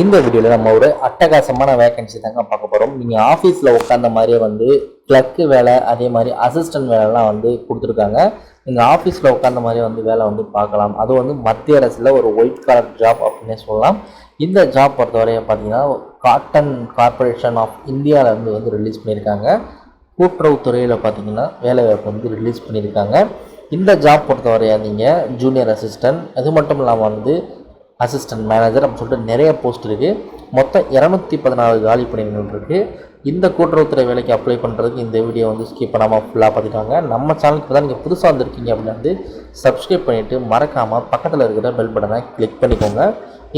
இந்த வீடியோவில் நம்ம ஒரு அட்டகாசமான வேகன்சி தாங்க பார்க்க போகிறோம் நீங்கள் ஆஃபீஸில் உட்காந்த மாதிரியே வந்து கிளர்க்கு வேலை அதே மாதிரி அசிஸ்டன்ட் வேலைலாம் வந்து கொடுத்துருக்காங்க. நீங்கள் ஆஃபீஸில் உட்காந்த மாதிரியே வந்து வேலை வந்து பார்க்கலாம். அது வந்து மத்திய அரசில் ஒரு ஒயிட் கலர் ஜாப் அப்படின்னே சொல்லலாம். இந்த ஜாப் பொறுத்தவரையை பார்த்தீங்கன்னா காட்டன் கார்ப்பரேஷன் ஆஃப் இந்தியாவிலேருந்து வந்து ரிலீஸ் பண்ணியிருக்காங்க. கூட்டுறவுத்துறையில் பார்த்தீங்கன்னா வேலைவாய்ப்பு வந்து ரிலீஸ் பண்ணியிருக்காங்க. இந்த ஜாப் பொறுத்தவரையா நீங்கள் ஜூனியர் அசிஸ்டன்ட் அது மட்டும் இல்லாமல் வந்து அசிஸ்டன்ட் மேனேஜர் அப்படின்னு சொல்லிட்டு நிறைய போஸ்ட் இருக்குது மொத்தம் இரநூத்தி பதினாலு காலி பணிகள் இருக்குது இந்த கூட்டுறவுத்துறை வேலைக்கு அப்ளை பண்ணுறதுக்கு இந்த வீடியோ வந்து ஸ்கிப் பண்ணாமல் ஃபுல்லாக பார்த்துக்காங்க நம்ம சேனலுக்கு தான் நீங்கள் புதுசாக வந்திருக்கீங்க அப்படின்னா வந்து சப்ஸ்கிரைப் பண்ணிவிட்டு மறக்காமல் பக்கத்தில் இருக்கிற பெல் பட்டனை கிளிக் பண்ணிக்கோங்க.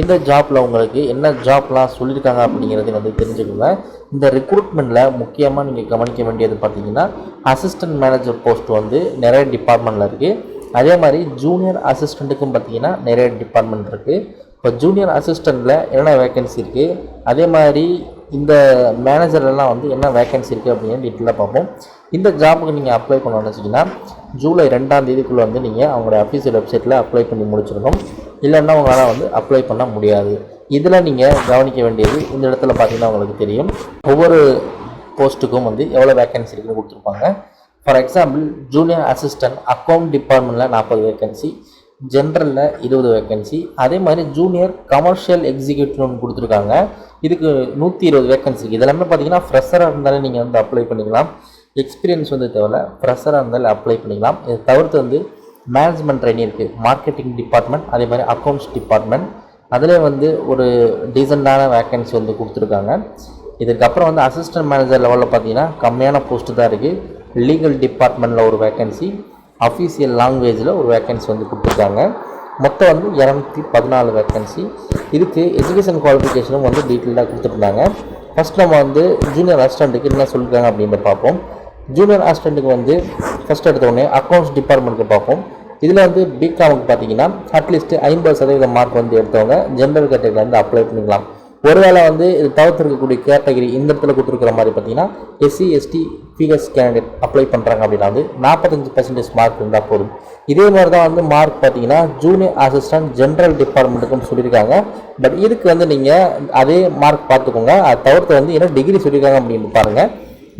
இந்த ஜாப்பில் உங்களுக்கு என்ன ஜாப்லாம் சொல்லியிருக்காங்க அப்படிங்கிறது வந்து தெரிஞ்சுக்கோங்க. இந்த ரெக்ரூட்மெண்ட்டில் முக்கியமாக நீங்கள் கவனிக்க வேண்டியது பார்த்தீங்கன்னா அசிஸ்டன்ட் மேனேஜர் போஸ்ட் வந்து நிறைய டிபார்ட்மெண்ட்டில் இருக்குது அதே மாதிரி ஜூனியர் அசிஸ்டண்ட்டுக்கும் பார்த்தீங்கன்னா நிறைய டிபார்ட்மெண்ட் இருக்குது இப்போ ஜூனியர் அசிஸ்டண்ட்டில் என்னென்ன வேகன்சி இருக்குது அதே மாதிரி இந்த மேனேஜர்லாம் வந்து என்ன வேகன்சி இருக்குது அப்படின்னு டீட்டெயிலாக பார்ப்போம். இந்த ஜாபுக்கு நீங்கள் அப்ளை பண்ணணும்னு வச்சிங்கன்னா ஜூலை ரெண்டாம் தேதிக்குள்ளே வந்து நீங்கள் அவங்களோட அஃபீஷியல் வெப்சைட்டில் அப்ளை பண்ணி முடிச்சிடணும். இல்லைன்னா உங்களால் வந்து அப்ளை பண்ண முடியாது. இதில் நீங்கள் கவனிக்க வேண்டியது இந்த இடத்துல பார்த்தீங்கன்னா உங்களுக்கு தெரியும். ஒவ்வொரு போஸ்ட்டுக்கும் வந்து எவ்வளோ வேகன்சி இருக்குன்னு கொடுத்துருப்பாங்க. For example junior assistant account டிபார்ட்மெண்ட்டில் நாற்பது வேக்கன்சி ஜென்ரலில் இருபது வேக்கன்சி அதே மாதிரி ஜூனியர் கமர்ஷியல் எக்ஸிக்யூட்டிவ்னு கொடுத்துருக்காங்க. இதுக்கு நூற்றி இருபது வேக்கன்சி இதெல்லாமே பார்த்தீங்கன்னா ஃப்ரெஷராக இருந்தாலே நீங்கள் வந்து அப்ளை பண்ணிக்கலாம். எக்ஸ்பீரியன்ஸ் வந்து தேவையில்ல. ஃப்ரெஷராக இருந்தாலும் அப்ளை பண்ணிக்கலாம். இதை தவிர்த்து வந்து மேனேஜ்மெண்ட் ட்ரைனிங் இருக்குது மார்க்கெட்டிங் டிபார்ட்மெண்ட் அதே மாதிரி அக்கௌண்ட்ஸ் டிபார்ட்மெண்ட் அதிலே வந்து ஒரு டீசெண்டான வேக்கன்சி வந்து கொடுத்துருக்காங்க. இதுக்கப்புறம் வந்து அசிஸ்டன்ட் மேனேஜர் லெவலில் பார்த்தீங்கன்னா கம்மியான போஸ்ட்டு தான் இருக்குது லீகல் டிபார்ட்மெண்ட்டில் ஒரு வேக்கன்சி அஃபீஷியல் லாங்குவேஜில் ஒரு வேக்கன்சி வந்து கொடுத்துருக்காங்க. மொத்தம் வந்து இரநூத்தி பதினாலு வேக்கன்சி இதுக்கு எஜுகேஷன் குவாலிஃபிகேஷனும் வந்து டீட்டெயிலாக கொடுத்துருந்தாங்க. ஃபஸ்ட் நம்ம வந்து ஜூனியர் அசிஸ்டண்ட்டுக்கு என்ன சொல்லியிருக்காங்க அப்படின்றத பார்ப்போம். ஜூனியர் அசிஸ்டண்ட்டுக்கு வந்து ஃபஸ்ட் எடுத்தோடனே அக்கௌண்ட்ஸ் டிபார்ட்மெண்ட்டுக்கு பார்ப்போம். இதில் வந்து பிகாமுக்கு பார்த்தீங்கன்னா அட்லீஸ்ட் ஐம்பது சதவீத மார்க் வந்து எடுத்தவங்க ஜென்ரல் கேட்டகரியில் வந்து அப்ளை பண்ணிக்கலாம். ஒருவேளை வந்து இது தவிர்த்திருக்கக்கூடிய கேட்டகரி இந்த இடத்துல கொடுத்துருக்குற மாதிரி பார்த்தீங்கன்னா SC ST BS candidate apply பண்ணுறாங்க அப்படின்னா வந்து நாற்பத்தஞ்சு பர்சன்டேஜ் மார்க் இருந்தால் போதும். இதே மாதிரி தான் வந்து மார்க் பார்த்தீங்கன்னா ஜூனியர் அசிஸ்டன்ட் ஜென்ரல் டிபார்ட்மெண்ட்டுக்கும் சொல்லியிருக்காங்க. பட் இதுக்கு வந்து நீங்கள் அதே மார்க் பார்த்துக்கோங்க. அதை தவிர்த்து வந்து என்ன டிகிரி சொல்லியிருக்காங்க அப்படின்னு பாருங்கள்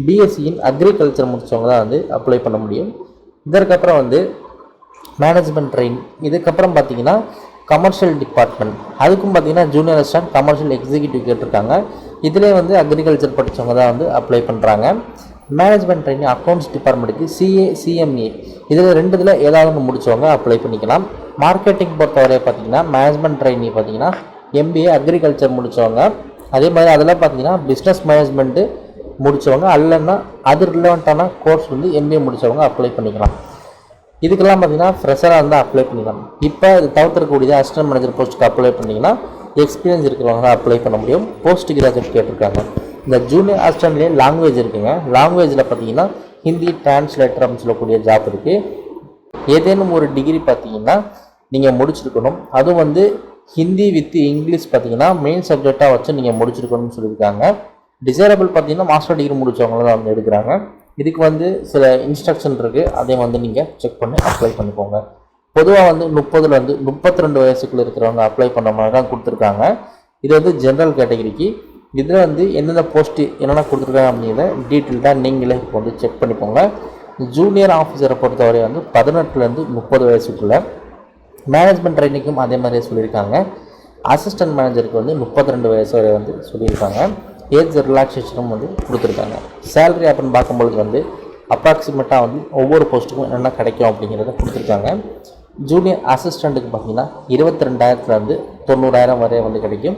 பிஎஸ்சியின் அக்ரிகல்ச்சர் முடித்தவங்க தான் வந்து அப்ளை பண்ண முடியும். இதற்கப்புறம் வந்து மேனேஜ்மெண்ட் ட்ரெயின் இதுக்கப்புறம் பார்த்தீங்கன்னா கமர்ஷியல் டிபார்ட்மெண்ட் அதுக்கும் பார்த்தீங்கன்னா ஜூனியர் அசிஸ்டன்ட் கமர்ஷியல் எக்ஸிக்யூட்டிவ் கேட்டிருக்காங்க. இதிலே வந்து அக்ரிகல்ச்சர் படித்தவங்க தான் வந்து அப்ளை பண்ணுறாங்க மேனேஜ்மெண்ட் ட்ரைனிங் அக்கௌண்ட்ஸ் டிபார்ட்மெண்ட்டுக்கு சிஏ சிஎம்ஏ இதில் ரெண்டு இதில் ஏதாவது ஒன்று முடித்தவங்க அப்ளை பண்ணிக்கலாம். மார்க்கெட்டிங் பொறுத்தவரை பார்த்தீங்கன்னா மேனேஜ்மெண்ட் ட்ரைனி பார்த்தீங்கன்னா எம்பிஏ அக்ரிகல்ச்சர் முடித்தவங்க அதே மாதிரி அதில் பார்த்தீங்கன்னா பிஸ்னஸ் மேனேஜ்மெண்ட்டு முடித்தவங்க அல்லன்னா அது ரிலவெண்ட்டான கோர்ஸ் வந்து எம்பிஏ முடித்தவங்க அப்ளை பண்ணிக்கலாம். இதுக்கெல்லாம் பார்த்தீங்கன்னா ஃப்ரெஷராக இருந்தால் அப்ளை பண்ணிக்கலாம். இப்போ இது தவிர்த்துக்கூடிய அசிஸ்டன்ட் மேனேஜர் போஸ்ட்டுக்கு அப்ளை பண்ணிங்கன்னா எக்ஸ்பீரியன்ஸ் இருக்கிறவங்க தான் அப்ளை பண்ண முடியும். போஸ்ட் கிராஜுவேட் கேட்டிருக்காங்க. இந்த ஜூனியர் அசிஸ்டன்ட்லேயே லாங்குவேஜ் இருக்குங்க. லாங்குவேஜில் பார்த்தீங்கன்னா ஹிந்தி டிரான்ஸ்லேட்டர் அப்படின்னு சொல்லக்கூடிய ஜாப் இருக்குது ஏதேனும் ஒரு டிகிரி பார்த்தீங்கன்னா நீங்கள் முடிச்சிருக்கணும். அதுவும் வந்து ஹிந்தி வித் இங்கிலீஷ் பார்த்தீங்கன்னா மெயின் சப்ஜெக்டாக வச்சு நீங்கள் முடிச்சிருக்கணும்னு சொல்லியிருக்காங்க. டிசைரபிள் பார்த்தீங்கன்னா மாஸ்டர் டிகிரி முடிச்சவங்க வந்து எடுக்கிறாங்க. இதுக்கு வந்து சில இன்ஸ்ட்ரக்ஷன் இருக்குது அதையும் வந்து நீங்கள் செக் பண்ணி அப்ளை பண்ணிக்கோங்க. பொதுவாக வந்து முப்பதுலேருந்து முப்பத்தி ரெண்டு வயசுக்குள்ளே இருக்கிறவங்க அப்ளை பண்ண மாதிரி தான் கொடுத்துருக்காங்க. இது வந்து ஜென்ரல் கேட்டகரிக்கு இதில் வந்து என்னென்ன போஸ்ட்டு என்னென்ன கொடுத்துருக்காங்க அப்படிங்கிறத டீட்டெயில்டாக நீங்களே இப்போ வந்து செக் பண்ணிக்கோங்க. ஜூனியர் ஆஃபீஸரை பொறுத்தவரை வந்து பதினெட்டுலேருந்து முப்பது வயசுக்குள்ளே மேனேஜ்மெண்ட் ட்ரைனிங்கும் அதே மாதிரியே சொல்லியிருக்காங்க. அசிஸ்டன்ட் மேனேஜருக்கு வந்து முப்பத்தி ரெண்டு வயசு வரை வந்து சொல்லியிருக்காங்க. ஏஜ் ரிலாக்ஸேஷனும் வந்து கொடுத்துருக்காங்க. சேலரி அப்படின்னு பார்க்கும்பொழுது வந்து அப்ராக்சிமேட்டாக வந்து ஒவ்வொரு போஸ்ட்டுக்கும் என்னென்ன கிடைக்கும் அப்படிங்கிறத கொடுத்துருக்காங்க. ஜூனியர் அசிஸ்டண்ட்டுக்கு பார்த்தீங்கன்னா இருபத்தி ரெண்டாயிரத்துலேருந்து தொண்ணூறாயிரம் வரை வந்து கிடைக்கும்.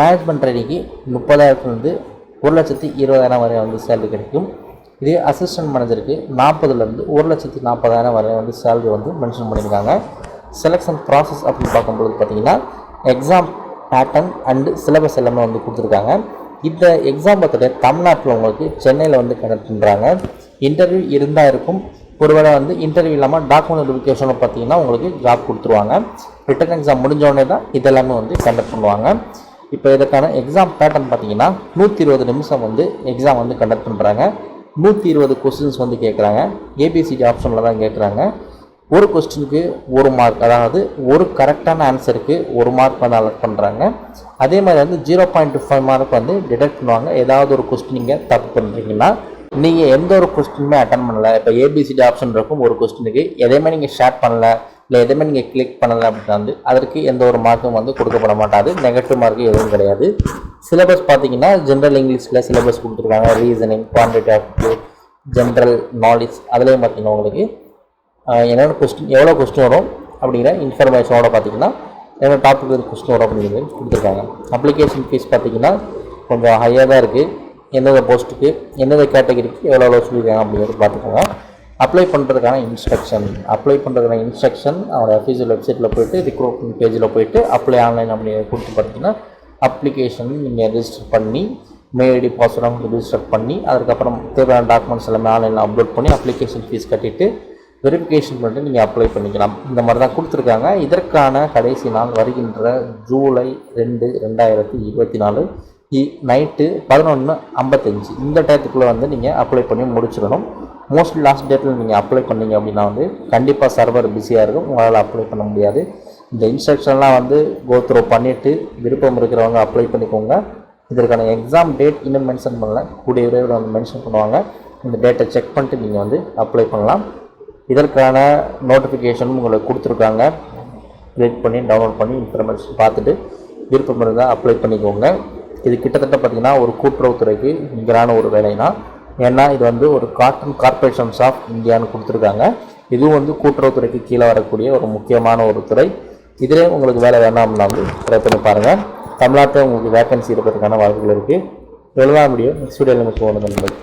மேனேஜ்மெண்ட் ட்ரைனிங்க்கு முப்பதாயிரத்துலேருந்து ஒரு லட்சத்தி இருபதாயிரம் வரை வந்து சேலரி கிடைக்கும். இதே அசிஸ்டன்ட் மேனேஜருக்கு நாற்பதுலேருந்து ஒரு லட்சத்தி நாற்பதாயிரம் வரை வந்து சேலரி வந்து மென்ஷன் பண்ணியிருக்காங்க. செலெக்ஷன் ப்ராசஸ் அப்படின்னு பார்க்கும்பொழுது பார்த்தீங்கன்னா எக்ஸாம் பேட்டர்ன் அண்டு சிலபஸ் எல்லாமே வந்து கொடுத்துருக்காங்க. இந்த எக்ஸாம் பார்த்துட்டு தமிழ்நாட்டில் உங்களுக்கு சென்னையில் வந்து கண்டக்ட் பண்ணுறாங்க இன்டர்வியூ இருந்தால் இருக்கும். ஒருவேளை வந்து இன்டர்வியூ இல்லாமல் டாக்குமெண்ட் நோட்டிஃபிகேஷனை பார்த்தீங்கன்னா உங்களுக்கு ஜாப் கொடுத்துருவாங்க. ரிட்டன் எக்ஸாம் முடிஞ்சோடனே தான் இதெல்லாமே வந்து கண்டக்ட் பண்ணுவாங்க. இப்போ இதற்கான எக்ஸாம் பேட்டர்ன் பார்த்தீங்கன்னா நூற்றி இருபது நிமிஷம் வந்து எக்ஸாம் வந்து கண்டக்ட் பண்ணுறாங்க நூற்றி இருபது கொஸ்டின்ஸ் வந்து கேட்குறாங்க. ஏபிசிடி ஆப்ஷனில் தான் கேட்குறாங்க. ஒரு கொஸ்டினுக்கு ஒரு மார்க் அதாவது ஒரு கரெக்டான ஆன்சருக்கு ஒரு மார்க் வந்து அலர்ட் பண்ணுறாங்க அதே மாதிரி வந்து ஜீரோ பாயிண்ட் ஃபைவ் மார்க் வந்து டிடெக்ட் பண்ணுவாங்க. ஏதாவது ஒரு கொஸ்டின் நீங்கள் தப்பு பண்ணுறீங்கன்னா நீங்கள் எந்த ஒரு கொஸ்டினுமே அட்டன் பண்ணலை. இப்போ ஏபிசிடி ஆப்ஷன் இருக்கும் ஒரு கொஸ்டினுக்கு எதையுமே நீங்கள் ஷேர் பண்ணல இல்லை எதையுமே நீங்கள் கிளிக் பண்ணலை அப்படின்னா வந்து அதற்கு எந்த ஒரு மார்க்கும் வந்து கொடுக்கப்பட மாட்டாது. நெகட்டிவ் மார்க்கு எதுவும் கிடையாது. சிலபஸ் பார்த்தீங்கன்னா ஜென்ரல் இங்கிலீஷில் சிலபஸ் கொடுத்துருக்காங்க. Reasoning quantity of general knowledge அதுலேயும் பார்த்தீங்கன்னா உங்களுக்கு என்னென்ன கொஸ்டின் எவ்வளோ கொஸ்டின் வரும் அப்படிங்கிற இன்ஃபர்மேஷனோட பார்த்தீங்கன்னா என்னென்ன டாபிக் கொஸ்டின் வரும் அப்படிங்கிறது கொடுத்துருக்காங்க. அப்ளிகேஷன் ஃபீஸ் பார்த்தீங்கன்னா கொஞ்சம் ஹையாக தான் இருக்குது எந்தெந்த போஸ்ட்டுக்கு எந்தெந்த கேட்டகரிக்கு எவ்வளோ எவ்வளோ சொல்லியிருக்காங்க அப்படிங்கிறது பார்த்துக்கோங்க. அப்ளை பண்ணுறதுக்கான இன்ஸ்ட்ரக்ஷன் அப்ளை பண்ணுறதுக்கான இன்ஸ்ட்ரக்ஷன் அவங்களோட அஃபீஷியல் வெப்சைட்டில் போயிட்டு ரிக்ரூட்மெண்ட் பேஜில் போயிட்டு அப்ளை ஆன்லைன் அப்படி கொடுத்து பார்த்தீங்கன்னா அப்ளிகேஷன் நீங்கள் ரெஜிஸ்டர் பண்ணி மெயில் ஐடி பாஸ்வேர்டாக ரிஜிஸ்டர் பண்ணி அதுக்கப்புறம் தேவையான டாக்குமெண்ட்ஸ் எல்லாமே ஆன்லைனில் அப்லோட் பண்ணி அப்ளிகேஷன் ஃபீஸ் கட்டிவிட்டு வெரிஃபிகேஷன் பண்ணிட்டு நீங்கள் அப்ளை பண்ணிக்கலாம். இந்த மாதிரி தான் கொடுத்துருக்காங்க. இதற்கான கடைசி நாள் வருகின்ற ஜூலை ரெண்டு ரெண்டாயிரத்தி இருபத்தி நாலு நைட்டு பதினொன்று ஐம்பத்தஞ்சு. இந்த டயத்துக்குள்ளே வந்து நீங்கள் அப்ளை பண்ணி முடிச்சிடணும். மோஸ்ட்லி லாஸ்ட் டேட்டில் நீங்கள் அப்ளை பண்ணீங்க அப்படின்னா வந்து கண்டிப்பாக சர்வர் பிஸியாக இருக்கும். உங்களால் அப்ளை பண்ண முடியாது. இந்த இன்ஸ்ட்ரக்ஷன்லாம் வந்து கோத்ரோ பண்ணிவிட்டு விருப்பம் இருக்கிறவங்க அப்ளை பண்ணிக்கோங்க. இதற்கான எக்ஸாம் டேட் இன்னும் மென்ஷன் பண்ணல. கூடிய விரைவில் வந்து மென்ஷன் பண்ணுவாங்க. இந்த டேட்டை செக் பண்ணிட்டு நீங்கள் வந்து அப்ளை பண்ணலாம். இதற்கான நோட்டிஃபிகேஷனும் உங்களுக்கு கொடுத்துருக்காங்க. கிளிக் பண்ணி டவுன்லோட் பண்ணி இன்ஃபர்மேஷன் பார்த்துட்டு விருப்பம் இருந்தால் அப்ளை பண்ணிக்கோங்க. இது கிட்டத்தட்ட பார்த்திங்கன்னா ஒரு கூட்டுறவுத்துறைக்கு நிகரான ஒரு வேலைனா ஏன்னா இது வந்து ஒரு காட்டன் கார்பரேஷன்ஸ் ஆஃப் இந்தியான்னு கொடுத்துருக்காங்க. இதுவும் வந்து கூட்டுறவுத்துறைக்கு கீழே வரக்கூடிய ஒரு முக்கியமான ஒரு துறை. இதிலே உங்களுக்கு வேலை வேணாம்னா வந்து ட்ரை பண்ணி பாருங்கள் தமிழ்நாட்டில் உங்களுக்கு வேக்கன்சி இருக்கிறதுக்கான வாய்ப்புகள் இருக்குது எழுதலாம் முடியும் நெக்ஸ்ட் வீடியோவில் எனக்கு நண்பர்கள்.